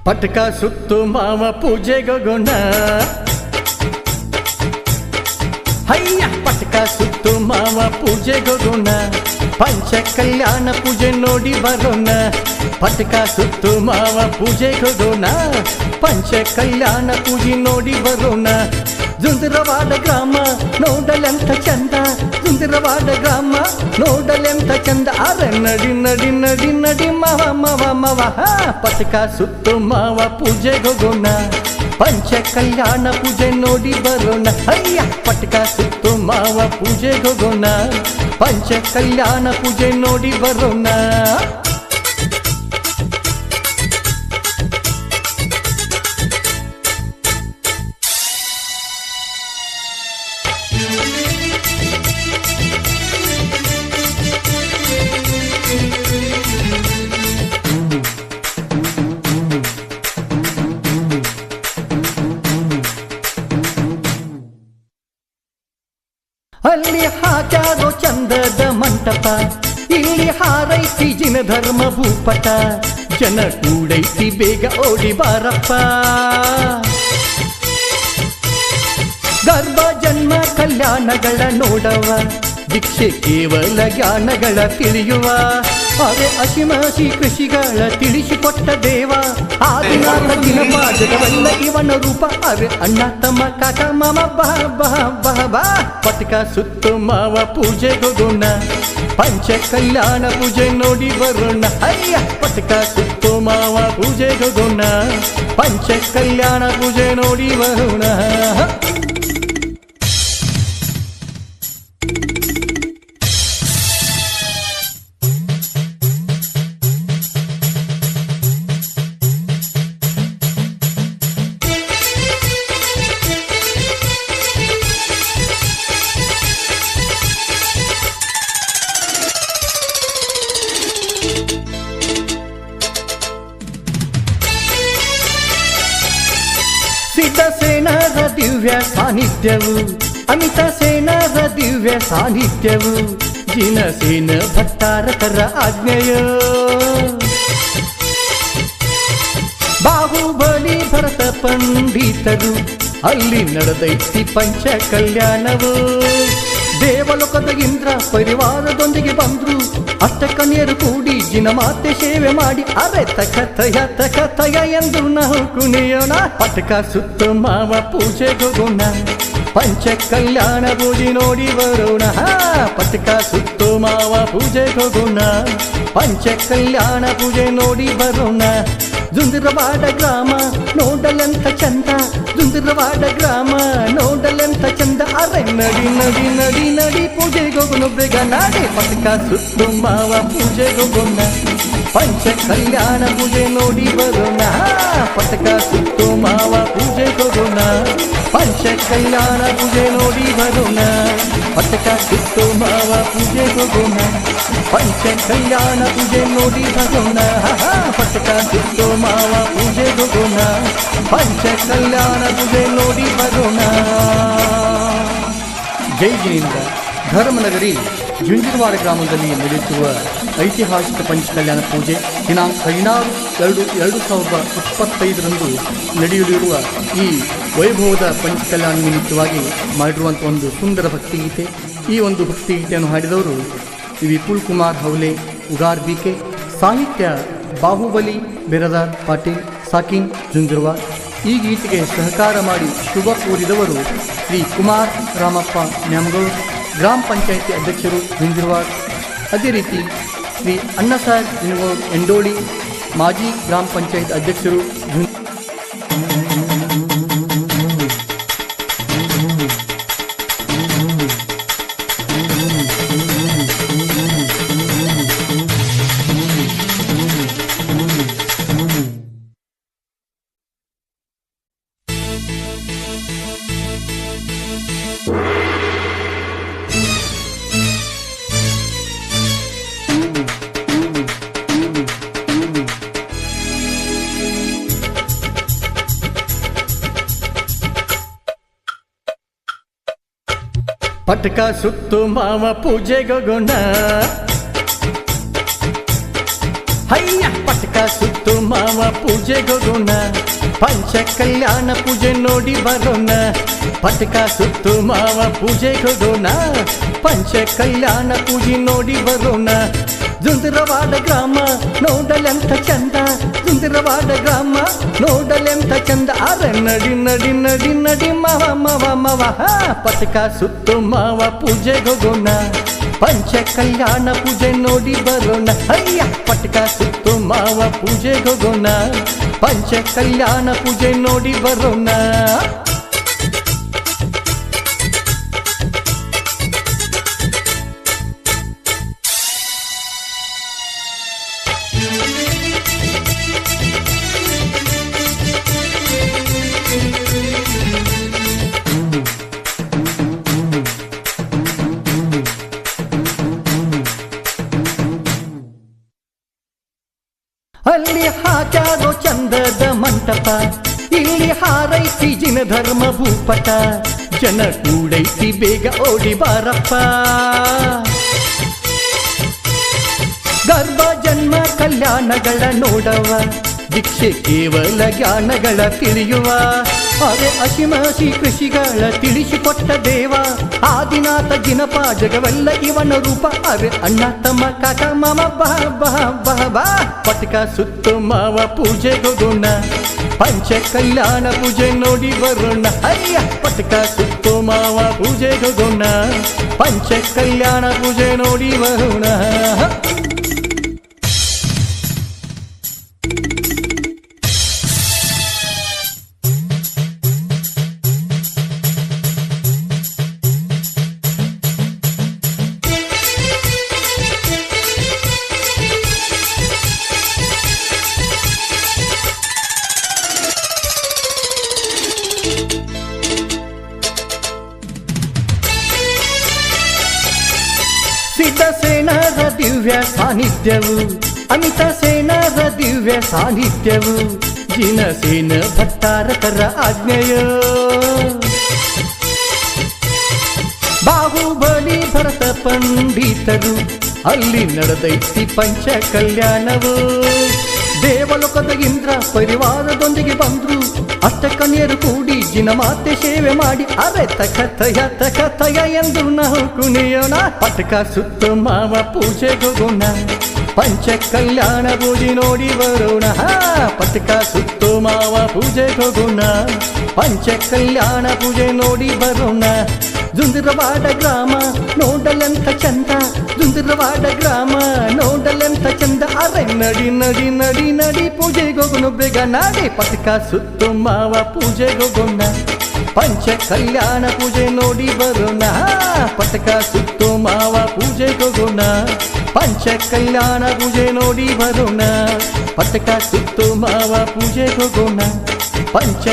ಪಟಕ ಸುತ್ತು ಮಾವ ಪೂಜೆಗೊಗೋಣ ಹಯ್ಯ ಪಟಕ ಸುತ್ತು ಮಾವ ಪೂಜೆಗೊಗೋಣ ಪಂಚ ಕಲ್ಯಾಣ ಪೂಜೆ ನೋಡಿ ಬರೋಣ ಪಟಕ ಸುತ್ತು ಮಾವ ಪೂಜೆಗೊಗೋಣ ಪಂಚ ಕಲ್ಯಾಣ ಪೂಜೆ ನೋಡಿ ಬರೋಣ ಜುಂದರವಾಡ ಗ್ರಾಮ ನೋಡಲೆಂತ ಚಂದ ಜುಂದರವಾಡ ಗ್ರಾಮ ನೋಡಲೆಂತ ಚಂದ ಅರೆ ನಡಿ ನಡಿ ನಡಿ ನಡಿ ಮಾವ ಮಾವ ಮಾವ ಹಾ ಪಟಕ ಸುತ್ತು ಮಾವ ಪೂಜೆಗೊಗೋಣ ಪಂಚ ಕಲ್ಯಾಣ ಪೂಜೆ ನೋಡಿ ಬರೋಣ ಅಯ್ಯ ಪಟಕ ಸುತ್ತು ಮಾವ ಪೂಜೆಗೊಗೋಣ ಪಂಚ ಕಲ್ಯಾಣ ಪೂಜೆ ನೋಡಿ ಬರೋಣ ಅಲ್ಲಿ ಹಾಕ್ಯಾರೋ ಚಂದದ ಮಂಟಪ. ಇಲ್ಲಿ ಹಾರೈತಿ ಜಿನ ಧರ್ಮ ಭೂಪಟ. ಜನ ಕೂಡೈತಿ ಬೇಗ ಓಡಿ ಬಾರಪ್ಪ. ಗರ್ಭ ಜನ್ಮ ಕಲ್ಯಾಣಗಳ ನೋಡವ ದೀಕ್ಷೆ ಕೇವಲ ಜ್ಞಾನಗಳ ತಿಳಿಯುವ. ಅರೆ ಅಸಿಮ ಶ್ರೀ ಕೃಷಿಗಳ ತಿಳಿಸಿಕೊಟ್ಟ ದೇವ ಆದಿನಾಥ ದಿನಪ ಜಗವೆಲ್ಲ ಇವನ ರೂಪ ಅರೆ ಅಣ್ಣ ತಮ್ಮ ಕಾಕ ಮಾಮ ಬಾ ಬಾ ಬಾ ಬಾ ಪಟಕ ಸುತ್ತು ಮಾವ ಪೂಜೆಗೊಗೋಣ ಪಂಚ ಕಲ್ಯಾಣ ಪೂಜೆ ನೋಡಿ ಬರೋಣ ಅಯ್ಯ ಪಟಕ ಸುತ್ತು ಮಾವ ಪೂಜೆಗೊಗೋಣ ಪಂಚ ಕಲ್ಯಾಣ ಪೂಜೆ ನೋಡಿ ಬರೋಣ ಸಿದ್ಧ ಸೇನರ ದಿವ್ಯ ಸಾನ್ನಿಧ್ಯವು ಅಮಿತ ಸೇನಾದ ದಿವ್ಯ ಸಾನ್ನಿಧ್ಯವು ಜಿನಸೇನ ಭಟ್ಟಾರಕರ ಆಜ್ಞೆಯೋ. ಬಾಹುಬಲಿ ಭರತ ಪಂಡಿತರು, ಅಲ್ಲಿ ನಡೆದೈತಿ ಪಂಚ ಕಲ್ಯಾಣವು. ದೇವಲೋಕದ ಇಂದ್ರ ಪರಿವಾರದೊಂದಿಗೆ ಬಂದ್ರು. ಅಷ್ಟ ಕನ್ಯರು ಕೂಡಿ ಜಿನ ಮಾತೆ ಸೇವೆ ಮಾಡಿ. ಅರೆ ತಕ ತಯ ತಯ ಎಂದು ನಾವು ಕುಣಿಯೋಣ. ಪಟಕ ಸುತ್ತ ಮಾವ ಪೂಜೆಗೋಗೋಣ ಪಂಚ ಕಲ್ಯಾಣ ಪೂಜೆ ನೋಡಿ ಬರೋಣ ಹಾ, ಪಟಕ ಸುತ್ತು ಮಾವ ಪೂಜೆಗೋಗೋಣ ಪಂಚ ಕಲ್ಯಾಣ ಪೂಜೆ ನೋಡಿ ಬರೋಣ ಜುಂದಿರವಾಡ ಗ್ರಾಮ ನೋಡಲೆಂತ ಚಂದ ಜುಂದಿರವಾಡ ಗ್ರಾಮ ನೋಡಲೆಂತ ಚಂದ ಅರೆ ನಡಿ ನಡಿ ನಡಿ ನಡಿ ಪೂಜೆಗೋಗೋಣ ಬೇಗ ನಾಡಿ ಪಟಕ ಸುತ್ತು ಮಾವ ಪೂಜೆಗೋಗೋಣ ಪಂಚ ಕಲ್ಯಾಣ ಪೂಜೆ ನೋಡಿ ಬರೋಣ ಪಟಕ ಸುತ್ತು ಮಾವ ಪೂಜೆಗೋಗೋಣ ಪಂಚ ಕಲ್ಯಾಣ ಪೂಜೆ ನೋಡಿ ಬರೋಣ ಪಟಕ ಸುತ್ತು ಮಾವ ಪೂಜೆಗೋಗೋಣ ಪಂಚ ಕಲ್ಯಾಣ ಪೂಜೆ ನೋಡಿ ಬರೋಣ ಪಟಕ ಸುತ್ತು ಮಾವ ಪೂಜೆಗೋಗೋಣ ಪಂಚ ಕಲ್ಯಾಣ ಪೂಜೆ ನೋಡಿ ಬರೋಣ ಜೈ ಜಿನೇಂದ್ರ ಧರ್ಮನಗರಿ ಜುಂಜಿರವಾಡ ಗ್ರಾಮದಲ್ಲಿ ನಡೆಯುತ್ತಿರುವ ಐತಿಹಾಸಿಕ ಪಂಚಕಲ್ಯಾಣ ಪೂಜೆ ದಿನಾಂಕ ಹದಿನಾರು ಎರಡು ಎರಡು ಸಾವಿರದ ಇಪ್ಪತ್ತೈದರಂದು ನಡೆಯಲಿರುವ ಈ ವೈಭವದ ಪಂಚಕಲ್ಯಾಣ ನಿಮಿತ್ತವಾಗಿ ಮಾಡಿರುವಂಥ ಒಂದು ಸುಂದರ ಭಕ್ತಿಗೀತೆ ಈ ಒಂದು ಭಕ್ತಿಗೀತೆಯನ್ನು ಹಾಡಿದವರು ವಿಪುಲ್ ಕುಮಾರ್ ಹೌಲೆ, ಉಗಾರ್ ಬಿಕೆ ಸಾಹಿತ್ಯ ಬಾಹುಬಲಿ ಬಿರದಾರ್ ಪಾಟೀಲ್ ಸಾಕಿಂಗ್ ಜುಂಜುರ್ವಾ ಈ ಗೀತೆಗೆ ಸಹಕಾರ ಮಾಡಿ ಶುಭ ಕೋರಿದವರು ಶ್ರೀ ಕುಮಾರ್ ರಾಮಪ್ಪ ನ್ಯಾಮಗೌಡ್. ಗ್ರಾಮ ಪಂಚಾಯಿತಿ ಅಧ್ಯಕ್ಷರು ಜುಂಜುರ್ವಾಡ್ ಅದೇ ರೀತಿ ಶ್ರೀ ಅಣ್ಣಸಾಹೇಬ್ ಎಂಡೋಳಿ ಮಾಜಿ ಗ್ರಾಮ ಪಂಚಾಯತ್ ಅಧ್ಯಕ್ಷರು ಪಟಕ ಸುತ್ತು ಮಾವ ಪೂಜೆಗೊಗೋಣ ಹಯ್ಯ ಪಟಕ ಸುತ್ತು ಮಾವ ಪೂಜೆಗೆ ಹೋಗೋಣ ಪಂಚ ಕಲ್ಯಾಣ ಪೂಜೆ ನೋಡಿ ಬರೋಣ ಪಟಕ ಸುತ್ತು ಮಾವ ಪೂಜೆಗೆ ಹೋಗೋಣ ಪಂಚ ಕಲ್ಯಾಣ ಪೂಜೆ ನೋಡಿ ಬರೋಣ ಜುಂದರವಾಡ ಗ್ರಾಮ ನೋಡಲೆಂತ ಚಂದ ಜುಂದರವಾಡ ಗ್ರಾಮ ನೋಡಲೆಂತ ಚಂದ ಅರೆ ನಡಿ ನಡಿ ನಡಿ ನಡಿ ಮಾವ ಮಾವ ಮಾವ ಹಾ ಪಟಕ ಸುತ್ತು ಮಾವ ಪೂಜೆಗೆ ಹೋಗೋಣ ಪಂಚ ಕಲ್ಯಾಣ ಪೂಜೆ ನೋಡಿ ಬರೋಣ ಅಯ್ಯ ಪಟಕ ಸುತ್ತು ಮಾವ ಪೂಜೆಗೆ ಹೋಗೋಣ ಪಂಚ ಕಲ್ಯಾಣ ಪೂಜೆ ನೋಡಿ ಬರೋಣ ಮಂಟಪ ಇಲ್ಲಿ ಹಾರೈತಿ ಜಿನ ಧರ್ಮ ಭೂಪಟ ಜನ ಕೂಡೈತಿ ಬೇಗ ಓಡಿ ಬಾರಪ್ಪ. ಗರ್ಭ, ಜನ್ಮ, ಕಲ್ಯಾಣಗಳ ನೋಡವ ದೀಕ್ಷೆ ಕೇವಲ ಜ್ಞಾನಗಳ ತಿಳಿಯುವ. ಅರೆ ಅಸಿಮಸಿ ಕೃಷಿಗಳ ತಿಳಿಸಿಕೊಟ್ಟ ದೇವ ಆದಿನಾಥ ಜಿನಪ ಜಗವೆಲ್ಲ ಇವನ ರೂಪ ಅರೆ ಅಣ್ಣ ತಮ್ಮ ಕಾಕ ಮಾಮ ಬಹ ಬಹ ಬಹ ಬಾ ಪಟಕ ಸುತ್ತು ಮಾವ ಪೂಜೆ ಹೋಗೋಣ ಪಂಚ ಕಲ್ಯಾಣ ಪೂಜೆ ನೋಡಿ ಬರೋಣ ಅಯ್ಯ ಪಟಕ ಸುತ್ತು ಮಾವ ಪೂಜೆ ಹೋಗೋಣ ಪಂಚ ಕಲ್ಯಾಣ ಪೂಜೆ ನೋಡಿ ಬರೋಣ ದಿವ್ಯ ಸಾನ್ನಿಧ್ಯವು ಅಮಿತ ಸೇನಾರ ದಿವ್ಯ ಸಾನ್ನಿಧ್ಯವು ಜಿನಸೇನ ಭಟ್ಟಾರಕರ ಆಜ್ಞೆಯೋ. ಬಾಹುಬಲಿ ಭರತ ಪಂಡಿತರು, ಅಲ್ಲಿ ನಡೆದೈತಿ ಪಂಚ ಕಲ್ಯಾಣವು. ದೇವಲೋಕದ ಇಂದ್ರ ಪರಿವಾರದೊಂದಿಗೆ ಬಂದ್ರು. ಅತ್ತ ಕನ್ಯರು ಕೂಡಿ ದಿನ ಮಾತೆ ಸೇವೆ ಮಾಡಿ. ಅರೆ ತಕಥಯ ತಕಥಯ ಎಂದು ನಾವು ಕುಣಿಯೋಣ. ಪಟಕ ಸುತ್ತು ಮಾವ ಪೂಜೆ ಹೋಗೋಣ ಪಂಚ ಕಲ್ಯಾಣ ಬೂದಿ ನೋಡಿ ಬರೋಣ. ಪಟಕ ಸುತ್ತು ಮಾವ ಪೂಜೆಗೆ ಹೋಗೋಣ ಪಂಚ ಕಲ್ಯಾಣ ಪೂಜೆ ನೋಡಿ ಬರೋಣ ಜುಂದಿರವಾಡ ಗ್ರಾಮ ನೋಡಲೆಂತ ಚಂದ ಜುಂದಿರವಾಡ ಗ್ರಾಮ ನೋಡಲೆಂತ ಚಂದ ಅರೆ ನಡಿ ನಡಿ ನಡಿ ನಡಿ ಪೂಜೆಗೆ ಹೋಗೋಣ ಬೇಗ ನಾಡಿ ಪಟಕ ಸುತ್ತು ಮಾವ ಪೂಜೆಗೆ ಹೋಗೋಣ ಪಂಚ ಕಲ್ಯಾಣ ಪೂಜೆ ನೋಡಿ ಬರೋಣ ಪಟಕ ಸುತ್ತು ಮಾವ ಪೂಜೆಗೆ ಹೋಗೋಣ ಪಂಚ ಕಲ್ಯಾಣ ಪೂಜೆ ನೋಡಿ ಬರೋಣ ಪಟಕ ಸುತ್ತು ಮಾವ ಪೂಜೆಗೆ ಹೋಗೋಣ ಪಂಚ